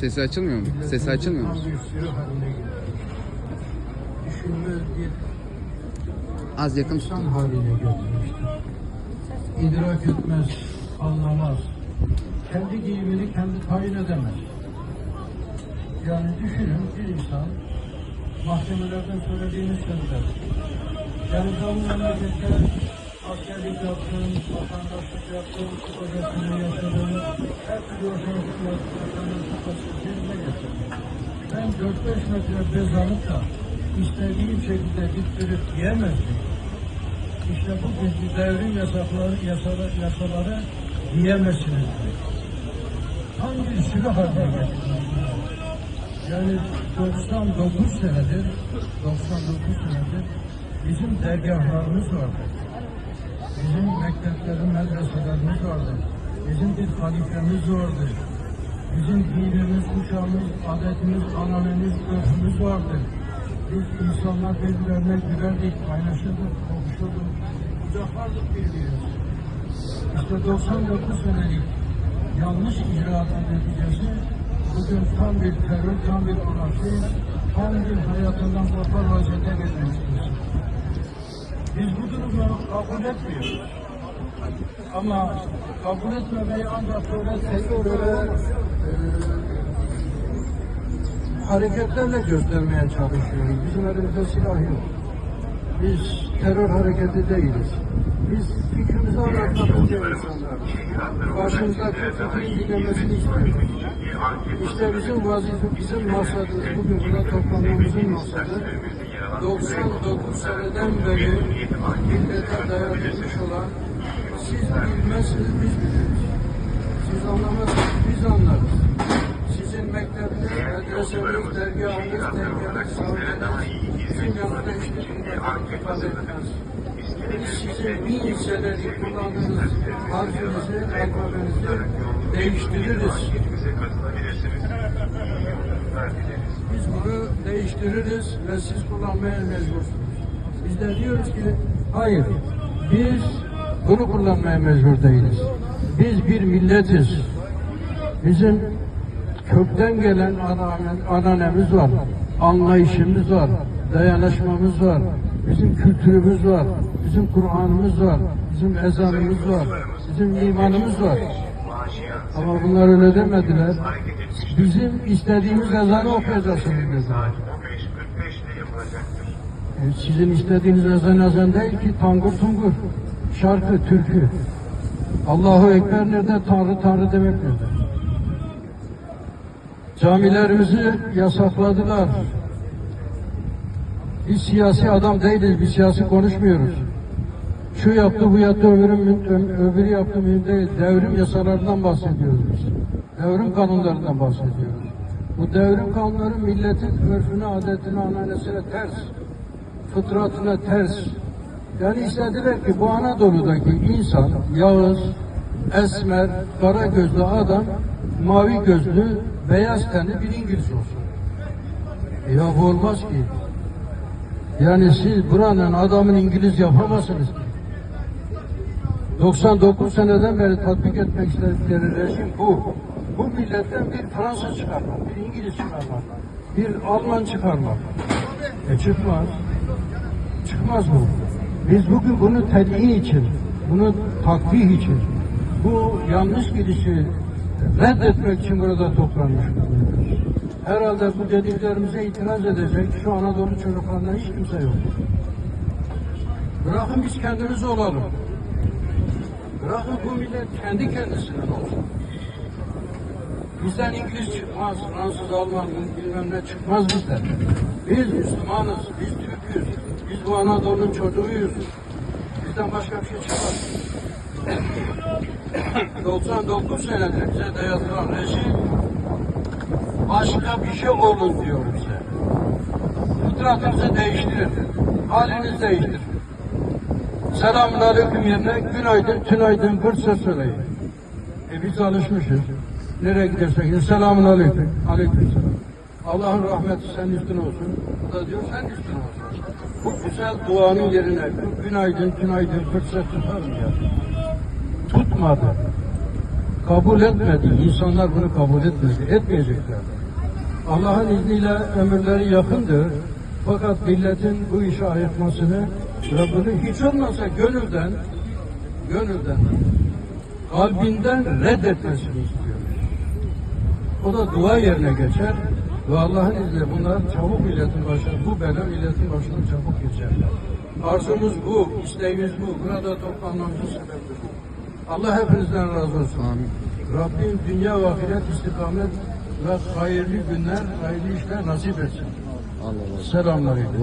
Sesi açılmıyor mu? Sesi açılmıyor mu? Tam bir sürü haline getirmiş. Düşünmez bir Az yakın insan tutun. haline getirmiştir. İdrak etmez, anlamaz. Kendi giyimini kendi tayin edemez. Yani düşünün bir insan mahkemelerden söylediğini söyler. Yani bu memlekette askerlik yaptım, vatandaşlık yaptım, kocasını yaşadım, her türlü vatandaşlık hizmet getirdim. Ben 4-5 metre bez alıp da istediğim şekilde diktirip diyemezdim. İşte bu bir devrim yasakları, yasaları, yasaları diyemezsiniz. Bir sürü haline. Yani 99 senedir, 99 senedir bizim dergahlarımız vardı. Bizim mekteplerin, medreselerimiz vardı. Bizim bir halifemiz vardı. Bizim dinimiz, kuşağımız, adetimiz, ananemiz, örfümüz vardı. Biz insanlar birbirlerine gülerdik, kaynaşırdık, konuşurduk, kucaklardık birbirimizi. İşte 99 senelik yanlış icraatın neticesi bugün tam bir terör, tam bir anarşi, tam bir hayatından kopar vaziyete getirmiştir. Biz bu durumu kabul etmiyoruz. Ama kabul etmemeyi ancak böyle tek böyle e, hareketlerle göstermeye çalışıyoruz. Bizim elimizde silah yok. Biz terör hareketi değiliz. Biz fikrimizi anlatmak isteyen insanlarız. Karşımızda fikrin dinlemesini istiyoruz. İşte bizim vazife, bizim maksadımız bugün burada toplanmamızın maksadı 99 seneden beri millete dayatılmış olan siz bilmezsiniz biz biliriz. Siz anlamazsınız biz anlarız. Sizin mektebiniz, medreseniz, dergahınız, dergahınız, savcınız bizim yanında hiçbir şekilde ifade etmez. Bin senelik kullandığınız harfinizi, alfabenizi değiştiririz. Biz bunu değiştiririz ve siz kullanmaya mecbursunuz. Biz de diyoruz ki hayır biz bunu kullanmaya mecbur değiliz. Biz bir milletiz. Bizim kökten gelen ana- ananemiz var, anlayışımız var, dayanışmamız var, bizim kültürümüz var, bizim Kur'an'ımız var, bizim ezanımız var, bizim imanımız var. Ama bunlar öyle demediler. Bizim istediğimiz ezanı okuyacaksınız dediler. E, Sizin istediğiniz ezan ezan değil ki tangur tungur. Şarkı, türkü. Allahu Ekber nerede? Tanrı Tanrı demek nerede? Camilerimizi yasakladılar. Biz siyasi adam değiliz, biz siyasi konuşmuyoruz. Şu yaptı, bu yaptı, öbürü, öbürü yaptı mühim değil. Devrim yasalarından bahsediyoruz biz. Devrim kanunlarından bahsediyoruz. Bu devrim kanunları milletin örfüne, adetine, ananesine ters. Fıtratına ters. Yani istediler ki bu Anadolu'daki insan, Yağız, Esmer, kara gözlü adam, mavi gözlü, beyaz tenli bir İngiliz olsun. Ya olmaz ki. Yani siz buranın adamın İngiliz yapamazsınız ki. 99 seneden beri tatbik etmek istedikleri rejim bu. Bu milletten bir Fransız çıkarmak, bir İngiliz çıkarmak, bir Alman çıkarmak. E çıkmaz. Çıkmaz bu. Biz bugün bunu telin için, bunu takvih için, bu yanlış gidişi reddetmek için burada toplanmış bulunuyoruz. Herhalde bu dediklerimize itiraz edecek şu Anadolu çocuklarından hiç kimse yok. Bırakın biz kendimiz olalım. Bırakın bu millet kendi kendisinden olsun. Bizden İngiliz çıkmaz, Fransız, Alman, bilmem ne çıkmaz bizden. Biz Müslümanız, biz Türk'üz, biz bu Anadolu'nun çocuğuyuz. Bizden başka bir şey çıkmaz. 99 senedir bize dayatılan rejim başka bir şey olun diyor bize. Fıtratınızı değiştirin, halinizi değiştirin. Selamun aleyküm yerine günaydın, tünaydın, kırsa söyleyin. E biz alışmışız. Nereye gidersek selamun aleyküm, aleyküm selam. Allah'ın rahmeti senin üstüne olsun. O da diyor sen üstüne olsun. Bu güzel duanın yerine günaydın, tutar mı ya? Tutmadı. Kabul etmedi. İnsanlar bunu kabul etmedi. Etmeyecekler. Allah'ın izniyle ömürleri yakındır. Fakat milletin bu işe ayırtmasını ve bunu hiç olmazsa gönülden gönülden kalbinden reddetmesini istiyoruz. O da dua yerine geçer ve Allah'ın izniyle bunlar çabuk milletin başına, bu bela milletin başına çabuk geçer. Arzumuz bu, isteğimiz bu. Burada toplanmamızın sebebi bu. Allah hepinizden razı olsun. Amin. Rabbim dünya ve ahiret istikamet ve hayırlı günler, hayırlı işler nasip etsin. Allah Allah. Selamünaleyküm.